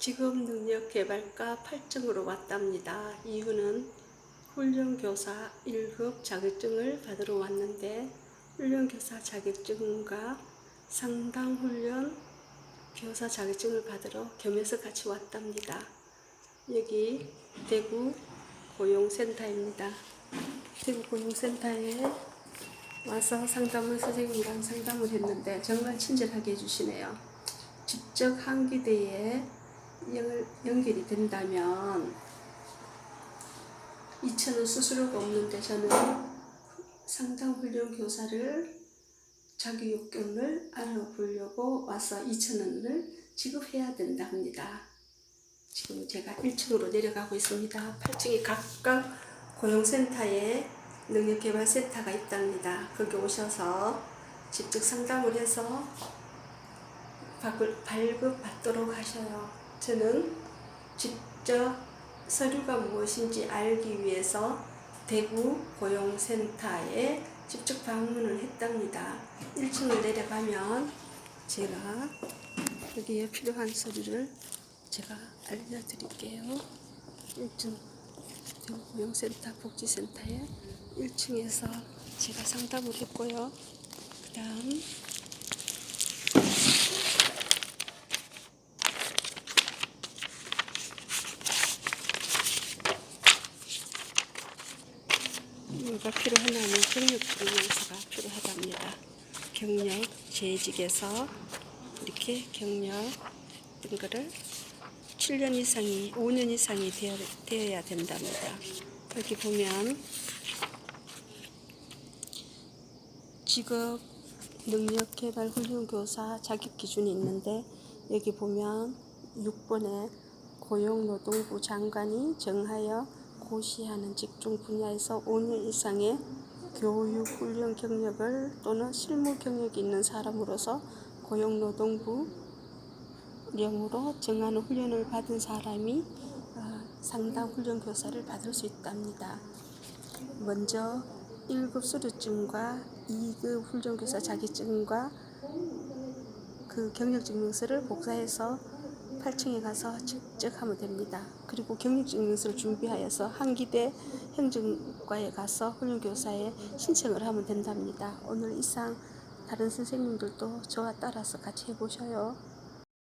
직업 능력 개발과 8등으로 왔답니다. 이유는 훈련교사 1급 자격증을 받으러 왔는데 훈련교사 자격증과 상담훈련 교사 자격증을 받으러 겸해서 같이 왔답니다. 여기 대구 고용센터입니다. 대구 고용센터에 와서 상담을 선생님이랑 상담을 했는데 정말 친절하게 해주시네요. 직접 한기대에 연, 연결이 된다면 2천원 수수료가 없는데 저는 상담 훈련 교사를 자기 요건을 알아보려고 와서 2천원을 지급해야 된다 합니다. 지금 제가 1층으로 내려가고 있습니다. 8층이 각각 고용센터에 능력개발센터가 있답니다. 거기 오셔서 직접 상담을 해서 발급 받도록 하셔요. 저는 직접 서류가 무엇인지 알기 위해서 대구 고용센터에 직접 방문을 했답니다. 1층을 내려가면 제가 여기에 필요한 서류를 제가 알려드릴게요. 1층 대구 고용센터 복지센터에 1층에서 제가 상담을 했고요. 그 다음 뭐가 필요하냐면 경력 증명서가 필요하답니다. 경력 재직에서 이렇게 경력 뜬 거를 7년 이상이 5년 이상이 되어, 되어야 된답니다. 여기 보면 직업 능력 개발 훈련 교사 자격 기준이 있는데 여기 보면 6번에 고용노동부 장관이 정하여 고시하는 직종 분야에서 5년 이상의 교육 훈련 경력을 또는 실무 경력이 있는 사람으로서 고용노동부 령으로 정하는 훈련을 받은 사람이 어, 상담 훈련 교사를 받을 수 있답니다. 먼저 1급 수료증과 2급 훈련교사 자격증과 그 경력증명서를 복사해서 8층에 가서 직접 하면 됩니다. 그리고 경력증명서를 준비하여서 한기대 행정과에 가서 훈련교사에 신청을 하면 된답니다. 오늘 이상 다른 선생님들도 저와 따라서 같이 해보셔요.